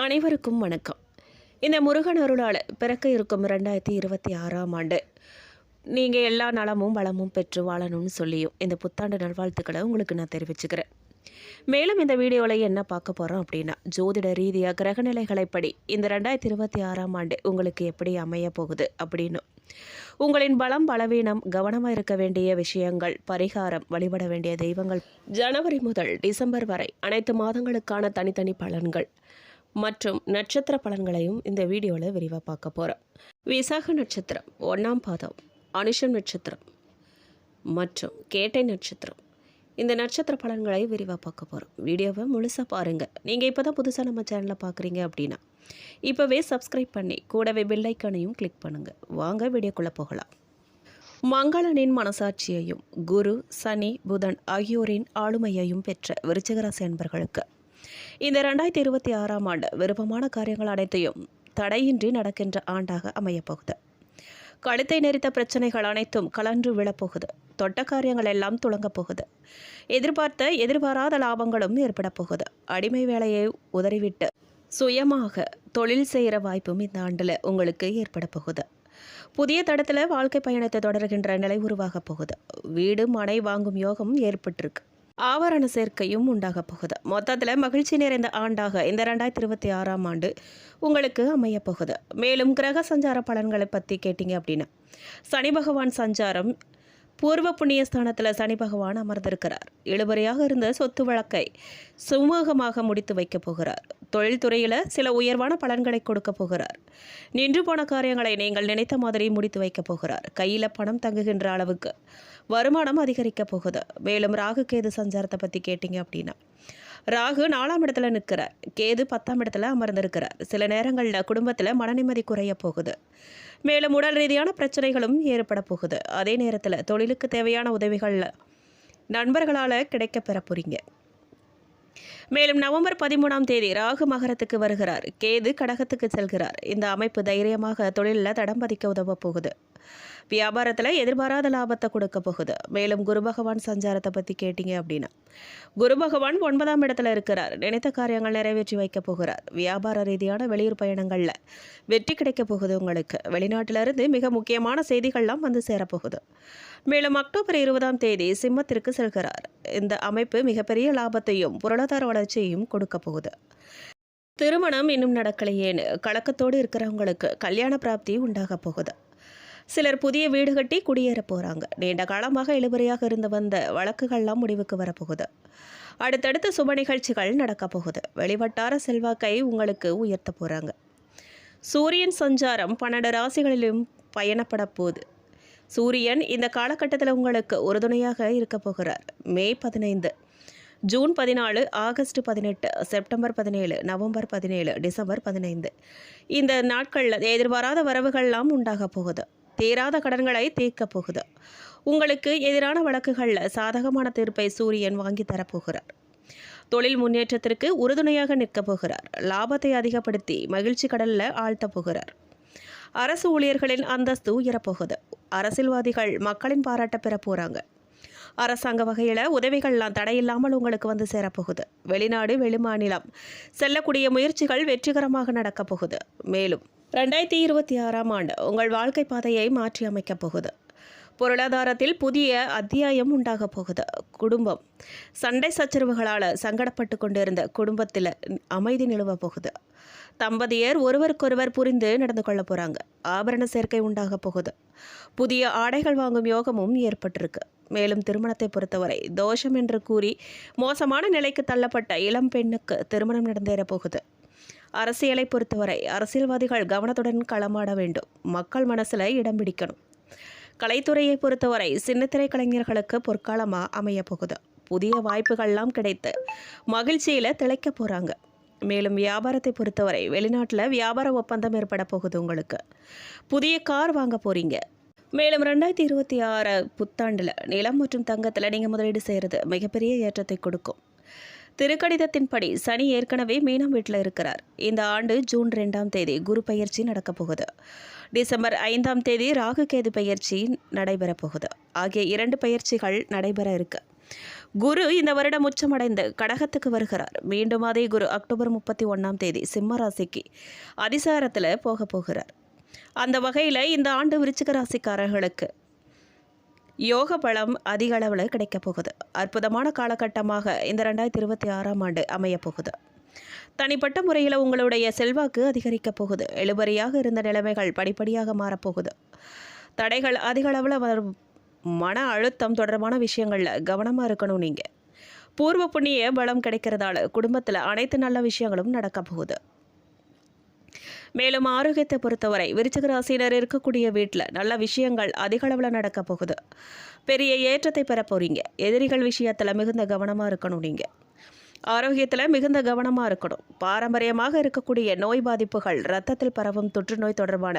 அனைவருக்கும் வணக்கம். இந்த முருகன் அருளால் பிறக்க இருக்கும் ரெண்டாயிரத்தி இருபத்தி ஆறாம் ஆண்டு நீங்கள் எல்லா நலமும் வளமும் பெற்று வாழணும்னு சொல்லியும் இந்த புத்தாண்டு நல்வாழ்த்துக்களை உங்களுக்கு நான் தெரிவிச்சுக்கிறேன். மேலும் இந்த வீடியோவில் என்ன பார்க்க போகிறோம் அப்படின்னா ஜோதிட ரீதியாக கிரகநிலைகளைப்படி இந்த ரெண்டாயிரத்தி இருபத்தி ஆறாம் ஆண்டு உங்களுக்கு எப்படி அமைய போகுது அப்படின்னு. உங்களின் பலம் பலவீனம் கவனமாக இருக்க வேண்டிய விஷயங்கள் பரிகாரம் வழிபட வேண்டிய தெய்வங்கள். ஜனவரி முதல் டிசம்பர் வரை அனைத்து மாதங்களுக்கான தனித்தனி பலன்கள். மற்றும் நட்சத்திர பலன்களையும் இந்த வீடியோவில் விரிவாக பார்க்க போகிறோம் விசாக நட்சத்திரம் ஒன்றாம் பாதம் அனுஷம் நட்சத்திரம் மற்றும் கேட்டை நட்சத்திரம். இந்த நட்சத்திர பலன்களை விரிவாக பார்க்க போகிறோம் வீடியோவை முழுசாக பாருங்கள் நீங்கள் இப்போ தான் புதுசாக நம்ம சேனலை பார்க்குறீங்க அப்படின்னா இப்போவே சப்ஸ்கிரைப் பண்ணி கூடவே பெல் கிளிக் பண்ணுங்கள் வாங்க வீடியோக்குள்ளே போகலாம். மங்களனின் மனசாட்சியையும் குரு சனி புதன் ஆகியோரின் ஆளுமையையும் பெற்ற விருச்சகராசி என்பர்களுக்கு இந்த ரெண்டாயிரத்தி இருபத்தி ஆறாம் ஆண்டு விருப்பமான காரியங்கள் அனைத்தையும் தடையின்றி நடக்கின்ற ஆண்டாக அமையப்போகுது கழுத்தை நெறித்த பிரச்சனைகள் அனைத்தும் கலன்று விழப்போகுது தொட்ட காரியங்கள் எல்லாம் துளங்கப் போகுது. எதிர்பார்த்த எதிர்பாராத லாபங்களும் ஏற்படப்போகுது அடிமை வேலையை உதறிவிட்டு சுயமாக தொழில் செய்கிற வாய்ப்பும் இந்த ஆண்டில் உங்களுக்கு ஏற்பட போகுது. புதிய தடத்தில் வாழ்க்கை பயணத்தை தொடர்கின்ற நிலை உருவாகப் போகுது. வீடு மனை வாங்கும் யோகம் ஏற்பட்டிருக்கு. ஆவரண சேர்க்கையும் உண்டாகப் போகுது. மொத்தத்தில் மகிழ்ச்சி நிறைந்த ஆண்டாக இந்த ரெண்டாயிரத்தி இருபத்தி ஆறாம் ஆண்டு உங்களுக்கு அமையப் போகுது. மேலும் கிரக சஞ்சார பலன்களை பற்றி கேட்டிங்க அப்படின்னா சனி பகவான் சஞ்சாரம் பூர்வ புண்ணிய ஸ்தானத்தில் சனி பகவான் அமர்ந்திருக்கிறார். இழுபறியாக இருந்த சொத்து வழக்கை சுமூகமாக முடித்து வைக்கப் போகிறார். தொழில்துறையில் சில உயர்வான பலன்களை கொடுக்க போகிறார். நின்று போன காரியங்களை நீங்கள் நினைத்த மாதிரி முடித்து வைக்கப் போகிறார். கையில் பணம் தங்குகின்ற அளவுக்கு வருமானம் அதிகரிக்க போகுது. மேலும் ராகு கேது சஞ்சாரத்தை பற்றி கேட்டிங்க அப்படின்னா ராகு நாலாம் இடத்துல நிற்கிறார். கேது பத்தாம் இடத்துல அமர்ந்திருக்கிறார். சில நேரங்களில் குடும்பத்தில் மனநிம்மதி குறைய போகுது. மேலும் உடல் ரீதியான பிரச்சனைகளும் ஏற்பட போகுது. அதே நேரத்தில் தொழிலுக்கு தேவையான உதவிகள் நண்பர்களால் கிடைக்க பெற போறீங்க மேலும் நவம்பர் பதிமூணாம் தேதி ராகு மகரத்துக்கு வருகிறார். கேது கடகத்துக்கு செல்கிறார். இந்த அமைப்பு தைரியமாக தொழிலில் தடம் பதிக்க உதவ போகுது. வியாபாரத்தில் எதிர்பாராத லாபத்தை கொடுக்க போகுது. மேலும் குரு பகவான் சஞ்சாரத்தை பற்றி கேட்டிங்க அப்படின்னா குரு பகவான் ஒன்பதாம் இடத்துல இருக்கிறார். நினைத்த காரியங்கள் நிறைவேற்றி வைக்க போகிறார். வியாபார ரீதியான வெளியூர் பயணங்களில் வெற்றி கிடைக்க போகுது உங்களுக்கு. வெளிநாட்டிலிருந்து மிக முக்கியமான செய்திகள்லாம் வந்து சேரப்போகுது மேலும் அக்டோபர் இருபதாம் தேதி சிம்மத்திற்கு செல்கிறார். இந்த அமைப்பு மிகப்பெரிய லாபத்தையும் பொருளாதார வளர்ச்சியையும் கொடுக்க போகுது. திருமணம் இன்னும் நடக்கலையேன்னு கலக்கத்தோடு இருக்கிறவங்களுக்கு கல்யாண பிராப்தி உண்டாக போகுது. சிலர் புதிய வீடு கட்டி குடியேற போகிறாங்க நீண்ட காலமாக இழுபறியாக இருந்து வந்த வழக்குகள்லாம் முடிவுக்கு வரப்போகுது. அடுத்தடுத்து சுப நிகழ்ச்சிகள் நடக்க போகுது. வெளிவட்டார செல்வாக்கை உங்களுக்கு உயர்த்த போகிறாங்க சூரியன் சஞ்சாரம் பன்னெண்டு ராசிகளிலும் பயணப்பட போகுது. சூரியன் இந்த காலகட்டத்தில் உங்களுக்கு உறுதுணையாக இருக்க போகிறார். மே பதினைந்து ஜூன் பதினாலு ஆகஸ்ட் பதினெட்டு செப்டம்பர் பதினேழு நவம்பர் பதினேழு டிசம்பர் பதினைந்து. இந்த நாட்களில் எதிர்பாராத வரவுகள்லாம் உண்டாக போகுது. தீராத கடன்களை தீர்க்கப் போகுது. உங்களுக்கு எதிரான வழக்குகளில் சாதகமான தீர்ப்பை சூரியன் வாங்கி தரப்போகிறார் தொழில் முன்னேற்றத்திற்கு உறுதுணையாக நிற்கப் போகிறார். லாபத்தை அதிகப்படுத்தி மகிழ்ச்சி கடலில் ஆழ்த்தப் போகிறார். அரசு ஊழியர்களின் அந்தஸ்து உயரப்போகுது அரசியல்வாதிகள் மக்களின் பாராட்ட பெற போகிறாங்க அரசாங்க வகையில் உதவிகள்லாம் தடையில்லாமல் உங்களுக்கு வந்து சேரப்போகுது வெளிநாடு வெளிமாநிலம் செல்லக்கூடிய முயற்சிகள் வெற்றிகரமாக நடக்கப் போகுது. மேலும் ரெண்டாயிரத்தி இருபத்தி ஆறாம் ஆண்டு உங்கள் வாழ்க்கை பாதையை மாற்றி அமைக்கப் போகுது. பொருளாதாரத்தில் புதிய அத்தியாயம் உண்டாகப் போகுது. குடும்பம். சண்டை சச்சரவுகளால் சங்கடப்பட்டு கொண்டிருந்த குடும்பத்தில் அமைதி நிலவ போகுது. தம்பதியர் ஒருவருக்கொருவர் புரிந்து நடந்து கொள்ள போகிறாங்க ஆபரண சேர்க்கை உண்டாக போகுது. புதிய ஆடைகள் வாங்கும் யோகமும் ஏற்பட்டிருக்கு. மேலும் திருமணத்தை பொறுத்தவரை தோஷம் என்று கூறி மோசமான நிலைக்கு தள்ளப்பட்ட இளம் பெண்ணுக்கு திருமணம் நடந்தேற போகுது. அரசியலை பொறுத்தவரை அரசியல்வாதிகள் கவனத்துடன் களமாட வேண்டும். மக்கள் மனசில் இடம் பிடிக்கணும். கலைத்துறையை பொறுத்தவரை சின்னத்திரை கலைஞர்களுக்கு பொற்காலமாக அமைய போகுது. புதிய வாய்ப்புகள்லாம் கிடைத்து மகிழ்ச்சியில் திளைக்க போகிறாங்க மேலும் வியாபாரத்தை பொறுத்தவரை வெளிநாட்டில் வியாபார ஒப்பந்தம் ஏற்பட போகுது உங்களுக்கு. புதிய கார் வாங்க போகிறீங்க மேலும் ரெண்டாயிரத்தி இருபத்தி ஆறு புத்தாண்டில் நிலம் மற்றும் தங்கத்தில் நீங்கள் முதலீடு செய்கிறது மிகப்பெரிய ஏற்றத்தை கொடுக்கும். திருக்கடிதத்தின்படி சனி ஏற்கனவே மீனம் வீட்டில் இருக்கிறார். இந்த ஆண்டு ஜூன் ரெண்டாம் தேதி குரு பயிற்சி நடக்கப் போகுது. டிசம்பர் ஐந்தாம் தேதி ராகு கேது பயிற்சி நடைபெறப் போகுது. ஆகிய இரண்டு பயிற்சிகள் நடைபெற இருக்கு. குரு இந்த வருடம் உச்சமடைந்து கடகத்துக்கு வருகிறார். மீண்டும் அதே குரு அக்டோபர் முப்பத்தி ஒன்றாம் தேதி சிம்ம ராசிக்கு அதிசாரத்தில் போக போகிறார். அந்த வகையில் இந்த ஆண்டு விருச்சிக ராசிக்காரர்களுக்கு யோக பலம் அதிக அளவில் கிடைக்கப் போகுது. அற்புதமான காலகட்டமாக இந்த ரெண்டாயிரத்தி இருபத்தி ஆறாம் ஆண்டு அமையப் போகுது. தனிப்பட்ட முறையில் உங்களுடைய செல்வாக்கு அதிகரிக்கப் போகுது. எழுபறியாக இருந்த நிலைமைகள் படிப்படியாக மாறப்போகுது தடைகள் அதிக அளவில் வரும். மன அழுத்தம் தொடர்பான விஷயங்களில் கவனமாக இருக்கணும் நீங்கள் பூர்வ புண்ணிய பலம் கிடைக்கிறதால குடும்பத்தில் அனைத்து நல்ல விஷயங்களும் நடக்க போகுது. மேலும் ஆரோக்கியத்தை பொறுத்தவரை விருச்சிகராசினர் இருக்கக்கூடிய வீட்டில் நல்ல விஷயங்கள் அதிக அளவில் நடக்க போகுது. பெரிய ஏற்றத்தை பெற போறீங்க. எதிரிகள் விஷயத்தில் மிகுந்த கவனமாக இருக்கணும் நீங்கள் ஆரோக்கியத்தில் மிகுந்த கவனமாக இருக்கணும். பாரம்பரியமாக இருக்கக்கூடிய நோய் பாதிப்புகள் ரத்தத்தில் பரவும் தொற்றுநோய் தொடர்பான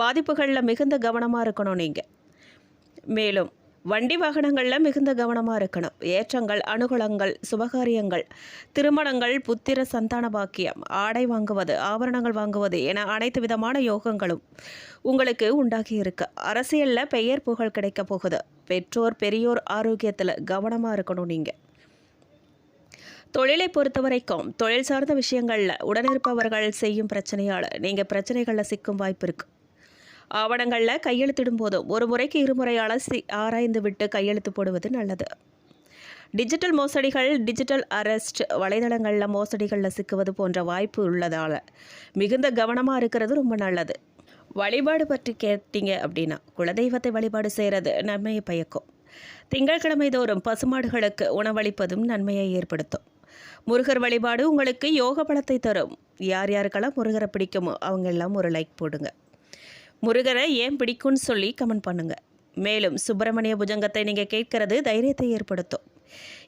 பாதிப்புகளில் மிகுந்த கவனமாக இருக்கணும் நீங்கள் மேலும் வண்டி வாகனங்களில் மிகுந்த கவனமாக இருக்கணும். ஏற்றங்கள் அனுகூலங்கள் சுபகாரியங்கள் திருமணங்கள் புத்திர சந்தான பாக்கியம் ஆடை வாங்குவது ஆபரணங்கள் வாங்குவது என அனைத்து விதமான யோகங்களும் உங்களுக்கு உண்டாகி இருக்கு. அரசியலில் பெயர் புகழ் கிடைக்க போகுது. பெற்றோர் பெரியோர் ஆரோக்கியத்தில் கவனமாக இருக்கணும் நீங்கள் தொழிலை பொறுத்த வரைக்கும் தொழில் சார்ந்த விஷயங்களில் உடனிருப்பவர்கள் செய்யும் பிரச்சனையால் நீங்கள் பிரச்சனைகளில் சிக்கும் வாய்ப்பு இருக்குது ஆவணங்களில் கையெழுத்திடும் போதும் ஒரு முறைக்கு இருமுறை அலசி ஆராய்ந்து விட்டு கையெழுத்து போடுவது நல்லது. டிஜிட்டல் மோசடிகள் டிஜிட்டல் அரெஸ்ட் வலைதளங்களில் மோசடிகளில் சிக்குவது போன்ற வாய்ப்பு உள்ளதால் மிகுந்த கவனமாக இருக்கிறது ரொம்ப நல்லது. வழிபாடு பற்றி கேட்டீங்க அப்படின்னா குலதெய்வத்தை வழிபாடு செய்கிறது நன்மையை பயக்கும். திங்கட்கிழமை தோறும் பசுமாடுகளுக்கு உணவளிப்பதும் நன்மையை ஏற்படுத்தும். முருகர் வழிபாடு உங்களுக்கு யோக பலத்தை தரும். யார் யாருக்கெல்லாம் முருகரை பிடிக்குமோ அவங்க எல்லாம் ஒரு லைக் போடுங்க. முருகரை ஏன் பிடிக்கும்னு சொல்லி கமெண்ட் பண்ணுங்கள் மேலும் சுப்பிரமணிய புஜங்கத்தை நீங்கள் கேட்கறது தைரியத்தை ஏற்படுத்தும்.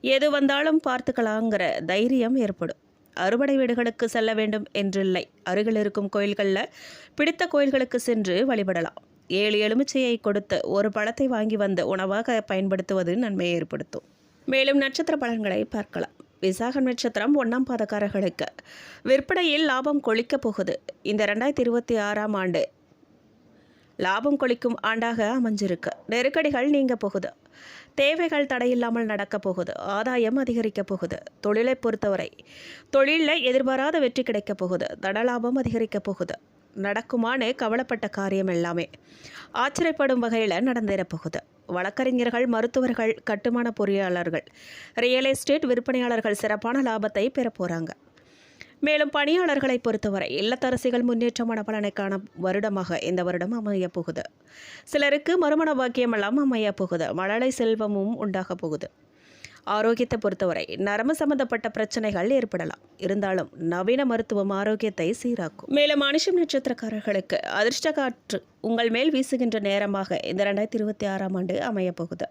எது வந்தாலும் பார்த்துக்கலாங்கிற தைரியம் ஏற்படும். அறுபடை வீடுகளுக்கு செல்ல வேண்டும் என்றில்லை. அருகில் இருக்கும் கோயில்களில் பிடித்த கோயில்களுக்கு சென்று வழிபடலாம். ஏழு எலுமிச்சையை கொடுத்து ஒரு பழத்தை வாங்கி வந்து உணவாக பயன்படுத்துவது நன்மையை ஏற்படுத்தும். மேலும் நட்சத்திர பலன்களை பார்க்கலாம். விசாகம் நட்சத்திரம் ஒன்றாம் பாதக்காரர்களுக்கு. விற்பனையில் லாபம் கொளிக்கப் போகுது. இந்த ரெண்டாயிரத்தி இருபத்தி ஆறாம் ஆண்டு லாபம் கொளிக்கும் ஆண்டாக அமைஞ்சிருக்கு. நெருக்கடிகள் நீங்க போகுது. தேவைகள் தடையில்லாமல் நடக்க போகுது. ஆதாயம் அதிகரிக்க போகுது. தொழிலை பொறுத்தவரை தொழிலில் எதிர்பாராத வெற்றி கிடைக்கப் போகுது. தனலாபம் அதிகரிக்க போகுது. நடக்குமான்னு கவலைப்பட்ட காரியம் எல்லாமே ஆச்சரியப்படும் வகையில் நடந்தேறப்போகுது வழக்கறிஞர்கள் மருத்துவர்கள் கட்டுமான பொறியாளர்கள் ரியல் எஸ்டேட் விற்பனையாளர்கள் சிறப்பான லாபத்தை பெற போகிறாங்க மேலும் பணியாளர்களை பொறுத்தவரை இல்லத்தரசிகள் முன்னேற்றமான பலனை வருடமாக இந்த வருடம் அமையப் போகுது. சிலருக்கு மறுமண பாக்கியமெல்லாம் அமையப் போகுது. மழலை செல்வமும் உண்டாக போகுது. ஆரோக்கியத்தை பொறுத்தவரை நரம்பு சம்பந்தப்பட்ட பிரச்சனைகள் ஏற்படலாம். இருந்தாலும் நவீன மருத்துவம் ஆரோக்கியத்தை சீராக்கும். மேலும் மனுஷம் நட்சத்திரக்காரர்களுக்கு அதிர்ஷ்ட காற்று உங்கள் மேல் வீசுகின்ற நேரமாக இந்த ரெண்டாயிரத்தி இருபத்தி ஆறாம் ஆண்டு அமையப்போகுது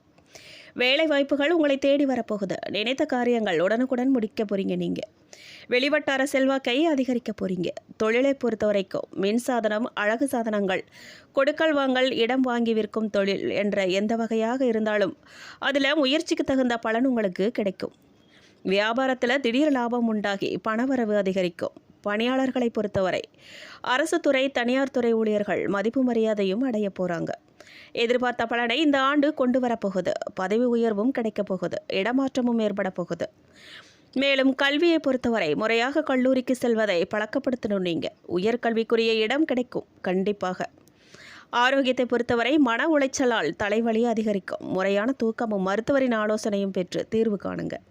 வேலை வாய்ப்புகள் உங்களை தேடி வரப்போகுது. நினைத்த காரியங்கள் உடனுக்குடன் முடிக்க போறீங்க நீங்கள் வெளிவட்டார செல்வாக்கை அதிகரிக்க போறீங்க. தொழிலை பொறுத்த வரைக்கும் மின் சாதனம் அழகு சாதனங்கள் கொடுக்கல் வாங்கல் இடம் வாங்கி விற்கும் தொழில் என்ற எந்த வகையாக இருந்தாலும் அதில் முயற்சிக்கு தகுந்த பலன் உங்களுக்கு கிடைக்கும். வியாபாரத்தில் திடீர் லாபம் உண்டாகி பணவரவு அதிகரிக்கும். பணியாளர்களை பொறுத்தவரை. அரசு துறை தனியார் துறை ஊழியர்கள் மதிப்பு மரியாதையும் அடைய போகிறாங்க எதிர்பார்த்த பலனை இந்த ஆண்டு கொண்டு வரப்போகுது. பதவி உயர்வும் கிடைக்கப் போகுது. இடமாற்றமும் ஏற்பட போகுது. மேலும் கல்வியை பொறுத்தவரை முறையாக கல்லூரிக்கு செல்வதை பழக்கப்படுத்தணும் நீங்கள் உயர்கல்விக்குரிய இடம் கிடைக்கும் கண்டிப்பாக. ஆரோக்கியத்தை பொறுத்தவரை மன உளைச்சலால் தலைவலி அதிகரிக்கும். முறையான தூக்கமும் மருத்துவரின் ஆலோசனையும் பெற்று தீர்வு காணுங்கள்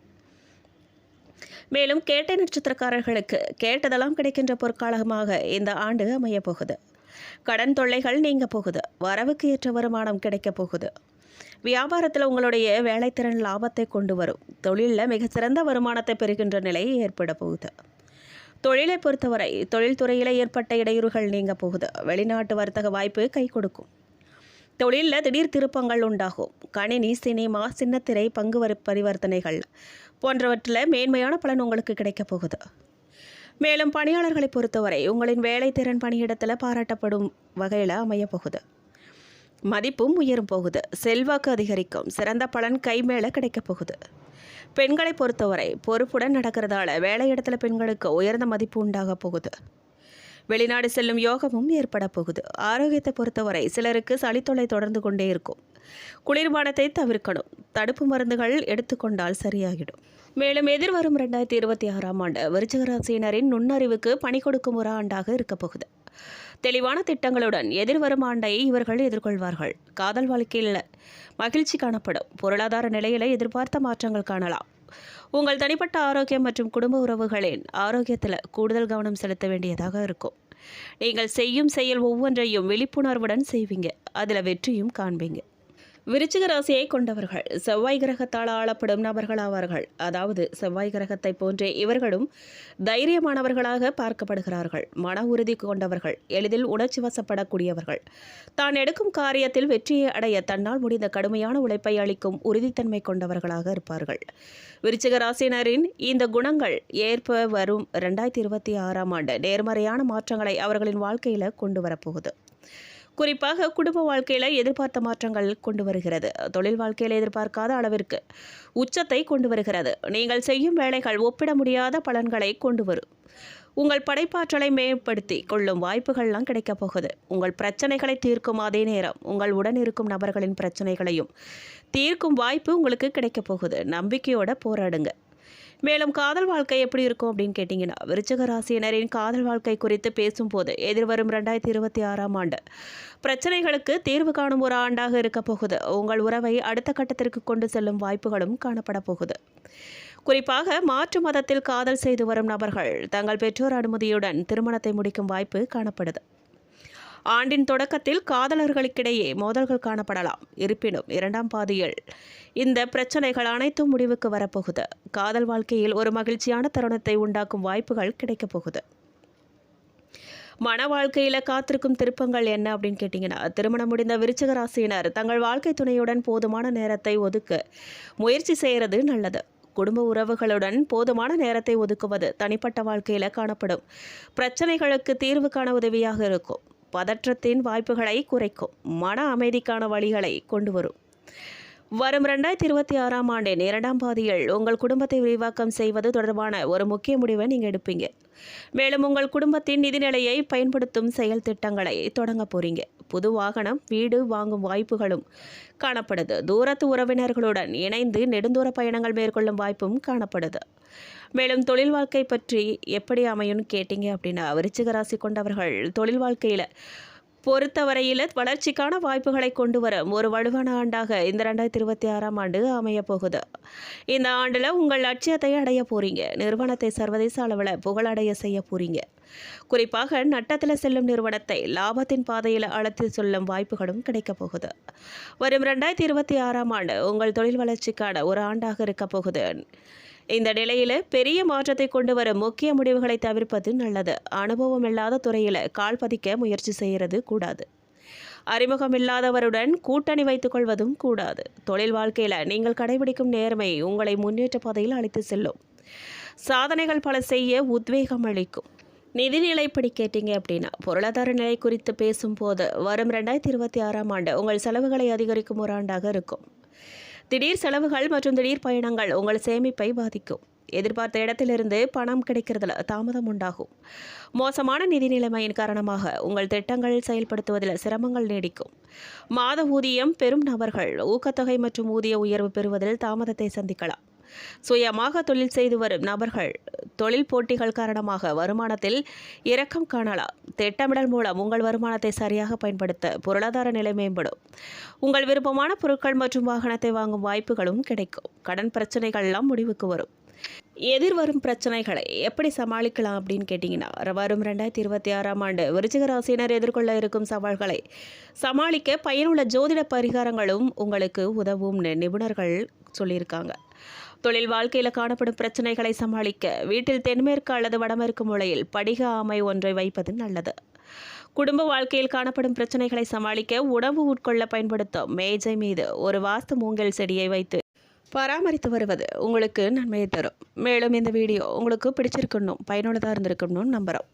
மேலும் கேட்டை நட்சத்திரக்காரர்களுக்கு கேட்டதெல்லாம் கிடைக்கின்ற பொற்காலமாக இந்த ஆண்டு அமையப் போகுது. கடன் தொல்லைகள் நீங்க போகுது. வரவுக்கு ஏற்ற வருமானம் கிடைக்க போகுது. வியாபாரத்தில் உங்களுடைய வேலைத்திறன் லாபத்தை கொண்டு வரும். தொழிலில் மிகச்சிறந்த வருமானத்தை பெறுகின்ற நிலை ஏற்பட போகுது. தொழிலை பொறுத்தவரை தொழில்துறையில் ஏற்பட்ட இடையூறுகள் நீங்க போகுது. வெளிநாட்டு வர்த்தக வாய்ப்பு கை கொடுக்கும். தொழிலில் திடீர் திருப்பங்கள் உண்டாகும். கணினி சினிமா சின்னத்திரை பங்கு வரி பரிவர்த்தனைகள் போன்றவற்றில் மேன்மையான பலன் உங்களுக்கு கிடைக்கப் போகுது. மேலும் பணியாளர்களை பொறுத்தவரை உங்களின் வேலைத்திறன் பணியிடத்தில் பாராட்டப்படும் வகையில் அமையப்போகுது மதிப்பும் உயரும் போகுது. செல்வாக்கு அதிகரிக்கும். சிறந்த பலன் கை மேலே கிடைக்கப் போகுது. பெண்களை பொறுத்தவரை பொறுப்புடன் நடக்கிறதால வேலையிடத்தில் பெண்களுக்கு உயர்ந்த மதிப்பு உண்டாக போகுது. வெளிநாடு செல்லும் யோகமும் ஏற்பட போகுது. ஆரோக்கியத்தை பொறுத்தவரை சிலருக்கு சளித்தொலை தொடர்ந்து கொண்டே இருக்கும். குளிர்பானத்தை தவிர்க்கணும். தடுப்பு மருந்துகள் எடுத்துக்கொண்டால் சரியாகிடும். மேலும் எதிர்வரும் ரெண்டாயிரத்தி இருபத்தி ஆறாம் ஆண்டு விருச்சிகராசியினரின் நுண்ணறிவுக்கு பணி கொடுக்கும் ஒரு ஆண்டாக இருக்கப் போகுது. தெளிவான திட்டங்களுடன் எதிர்வரும் ஆண்டை இவர்கள் எதிர்கொள்வார்கள். காதல் வாழ்க்கையில் மகிழ்ச்சி காணப்படும். பொருளாதார நிலையில எதிர்பார்த்த மாற்றங்கள் காணலாம். உங்கள் தனிப்பட்ட ஆரோக்கியம் மற்றும் குடும்ப உறவுகளின் ஆரோக்கியத்தில் கூடுதல் கவனம் செலுத்த வேண்டியதாக இருக்கும். நீங்கள் செய்யும் செயல் ஒவ்வொன்றையும் விழிப்புணர்வுடன் செய்வீங்க. அதில் வெற்றியும் காண்பீங்க. விருச்சிக ராசியை கொண்டவர்கள். செவ்வாய் கிரகத்தால் ஆளப்படும் நபர்கள் ஆவார்கள். அதாவது செவ்வாய் கிரகத்தை போன்றே இவர்களும் தைரியமானவர்களாக பார்க்கப்படுகிறார்கள். மன உறுதி கொண்டவர்கள் எளிதில் உணர்ச்சி வசப்படக்கூடியவர்கள். தான் எடுக்கும் காரியத்தில் வெற்றியை அடைய தன்னால் முடிந்த கடுமையான உழைப்பை அளிக்கும் உறுதித்தன்மை கொண்டவர்களாக இருப்பார்கள். விருச்சிக ராசியினரின் இந்த குணங்கள் ஏற்ப வரும் ரெண்டாயிரத்தி இருபத்தி ஆறாம் ஆண்டு நேர்மறையான மாற்றங்களை அவர்களின் வாழ்க்கையில் கொண்டு வரப்போகுது. குறிப்பாக குடும்ப வாழ்க்கையில் எதிர்பார்த்த மாற்றங்கள் கொண்டு வருகிறது. தொழில் வாழ்க்கையில் எதிர்பார்க்காத அளவிற்கு உச்சத்தை கொண்டு வருகிறது. நீங்கள் செய்யும் வேலைகள் ஒப்பிட முடியாத பலன்களை கொண்டு வரும். உங்கள் படைப்பாற்றலை மேம்படுத்தி கொள்ளும் வாய்ப்புகள்லாம் கிடைக்கப் போகுது. உங்கள் பிரச்சனைகளை தீர்க்கும் அதே நேரம் உங்கள் உடன் இருக்கும் நபர்களின் பிரச்சனைகளையும் தீர்க்கும் வாய்ப்பு உங்களுக்கு கிடைக்கப் போகுது. நம்பிக்கையோட போராடுங்க. மேலும் காதல் வாழ்க்கை எப்படி இருக்கும் அப்படின்னு கேட்டிங்கன்னா விருச்சக ராசியினரின் காதல் வாழ்க்கை குறித்து பேசும்போது எதிர்வரும் ரெண்டாயிரத்தி இருபத்தி ஆறாம் ஆண்டு பிரச்சனைகளுக்கு தீர்வு காணும் ஒரு ஆண்டாக இருக்க போகுது. உங்கள் உறவை அடுத்த கட்டத்திற்கு கொண்டு செல்லும் வாய்ப்புகளும் காணப்பட போகுது. குறிப்பாக மாற்று மதத்தில் காதல் செய்து வரும் நபர்கள் தங்கள் பெற்றோர் அனுமதியுடன் திருமணத்தை முடிக்கும் வாய்ப்பு காணப்படுது. ஆண்டின் தொடக்கத்தில் காதலர்களுக்கிடையே மோதல்கள் காணப்படலாம். இருப்பினும் இரண்டாம் பாதியில் இந்த பிரச்சனைகள் அனைத்தும் முடிவுக்கு வரப்போகுது. காதல் வாழ்க்கையில் ஒரு மகிழ்ச்சியான தருணத்தை உண்டாக்கும் வாய்ப்புகள் கிடைக்கப் போகுது. மன வாழ்க்கையில் காத்திருக்கும் திருப்பங்கள் என்ன அப்படின்னு கேட்டிங்கன்னா திருமணம் முடிந்த விருச்சக ராசியினர் தங்கள் வாழ்க்கை துணையுடன் போதுமான நேரத்தை ஒதுக்க முயற்சி செய்கிறது நல்லது. குடும்ப உறவுகளுடன் போதுமான நேரத்தை ஒதுக்குவது தனிப்பட்ட வாழ்க்கையில் காணப்படும் பிரச்சனைகளுக்கு தீர்வு காண உதவியாக இருக்கும். பதற்றத்தின் வாய்ப்புகளை குறைக்கும். மன அமைதிக்கான வழிகளை கொண்டு வரும் வரும் ரெண்டாயிரத்தி இருபத்தி ஆறாம் ஆண்டின் இரண்டாம் பாதியில் உங்கள் குடும்பத்தை விரிவாக்கம் செய்வது தொடர்பான ஒரு முக்கிய முடிவை நீங்கள் எடுப்பீங்க. மேலும் உங்கள் குடும்பத்தின் நிதிநிலையை பயன்படுத்தும் செயல் திட்டங்களை தொடங்க போறீங்க. புது வாகனம் வீடு வாங்கும் வாய்ப்புகளும் காணப்படுது. தூரத்து உறவினர்களுடன் இணைந்து நெடுந்தூர பயணங்கள் மேற்கொள்ளும் வாய்ப்பும் காணப்படுது. மேலும் தொழில் வாழ்க்கை பற்றி எப்படி அமையும்னு கேட்டிங்க அப்படின்னா விருச்சிக ராசி கொண்டவர்கள் தொழில் வாழ்க்கையில் பொறுத்தவரையில் வளர்ச்சிக்கான வாய்ப்புகளை கொண்டு வர ஒரு வலுவான ஆண்டாக இந்த ரெண்டாயிரத்தி இருபத்தி ஆறாம் ஆண்டு அமைய போகுது. இந்த ஆண்டில் உங்கள் லட்சியத்தை அடைய போகிறீங்க நிறுவனத்தை சர்வதேச அளவில் புகழடைய செய்ய போகிறீங்க குறிப்பாக நட்டத்தில் செல்லும் நிறுவனத்தை லாபத்தின் பாதையில் அழைத்து செல்லும் வாய்ப்புகளும் கிடைக்கப் போகுது. வரும் ரெண்டாயிரத்தி இருபத்தி ஆறாம் ஆண்டு உங்கள் தொழில் வளர்ச்சிக்கான ஒரு ஆண்டாக இருக்கப் போகுது. இந்த நிலையில் பெரிய மாற்றத்தை கொண்டு வரும் முக்கிய முடிவுகளை தவிர்ப்பது நல்லது. அனுபவம் இல்லாத துறையில் கால் பதிக்க முயற்சி செய்கிறது கூடாது. அறிமுகம் இல்லாதவருடன் கூட்டணி வைத்துக் கொள்வதும் கூடாது. தொழில் வாழ்க்கையில் நீங்கள் கடைபிடிக்கும் நேர்மை உங்களை முன்னேற்ற பாதையில் அழைத்து செல்லும். சாதனைகள் பல செய்ய உத்வேகம் அளிக்கும். நிதிநிலை படி கேட்டீங்க அப்படின்னா பொருளாதார நிலை குறித்து பேசும்போது வரும் ரெண்டாயிரத்தி இருபத்தி ஆறாம் ஆண்டு உங்கள் செலவுகளை அதிகரிக்கும் ஒரு ஆண்டாக இருக்கும். திடீர் செலவுகள் மற்றும் திடீர் பயணங்கள் உங்கள் சேமிப்பை பாதிக்கும். எதிர்பார்த்த இடத்திலிருந்து பணம் கிடைக்கிறதுல தாமதம் உண்டாகும். மோசமான நிதி நிலைமையின் காரணமாக உங்கள் திட்டங்கள் செயல்படுத்துவதில் சிரமங்கள் நீடிக்கும். மாத ஊதியம் பெறும் நபர்கள் ஊக்கத்தொகை மற்றும் ஊதிய உயர்வு பெறுவதில் தாமதத்தை சந்திக்கலாம். சுயமாக தொழில் செய்து வரும் நபர்கள் தொழில் போட்டிகள் காரணமாக வருமானத்தில் இறக்கம் காணலாம். திட்டமிடல் மூலம் உங்கள் வருமானத்தை சரியாக பயன்படுத்த பொருளாதார நிலை மேம்படும். உங்கள் விருப்பமான பொருட்கள் மற்றும் வாகனத்தை வாங்கும் வாய்ப்புகளும் கிடைக்கும். கடன் பிரச்சனைகள் எல்லாம் முடிவுக்கு வரும். எதிர்வரும் பிரச்சனைகளை எப்படி சமாளிக்கலாம் அப்படின்னு கேட்டிங்கன்னா வரும் ரெண்டாயிரத்தி இருபத்தி ஆறாம் ஆண்டு விருச்சிக ராசியினர் எதிர்கொள்ள இருக்கும் சவால்களை சமாளிக்க பயனுள்ள ஜோதிட பரிகாரங்களும் உங்களுக்கு உதவும் நிபுணர்கள் சொல்லியிருக்காங்க. தொழில் வாழ்க்கையில் காணப்படும் பிரச்சனைகளை சமாளிக்க வீட்டில் தென்மேற்கு அல்லது வடமேற்கு மூலையில் படிக ஆமை ஒன்றை வைப்பது நல்லது. குடும்ப வாழ்க்கையில் காணப்படும் பிரச்சனைகளை சமாளிக்க உணவு உட்கொள்ள பயன்படுத்தும் மேஜை மீது ஒரு வாஸ்து மூங்கல் செடியை வைத்து பராமரித்து வருவது உங்களுக்கு நன்மையை தரும். மேலும் இந்த வீடியோ உங்களுக்கு பிடிச்சிருக்கணும் பயனுள்ளதாக இருந்திருக்கணும்னு நம்புகிறோம்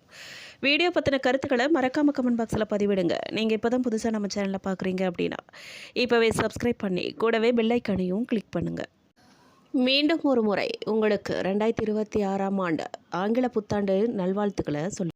வீடியோ பற்றின கருத்துக்களை மறக்காமல் கமெண்ட் பாக்ஸில் பதிவிடுங்க. நீங்கள் இப்போ தான் புதுசாக நம்ம சேனலில் பார்க்குறீங்க அப்படின்னா இப்போவே சப்ஸ்கிரைப் பண்ணி கூடவே பெல்லைக்கனையும் கிளிக் பண்ணுங்கள் மீண்டும் ஒரு முறை உங்களுக்கு ரெண்டாயிரத்தி இருபத்தி ஆறாம் ஆண்டு ஆங்கில புத்தாண்டு நல்வாழ்த்துக்களை சொல்லி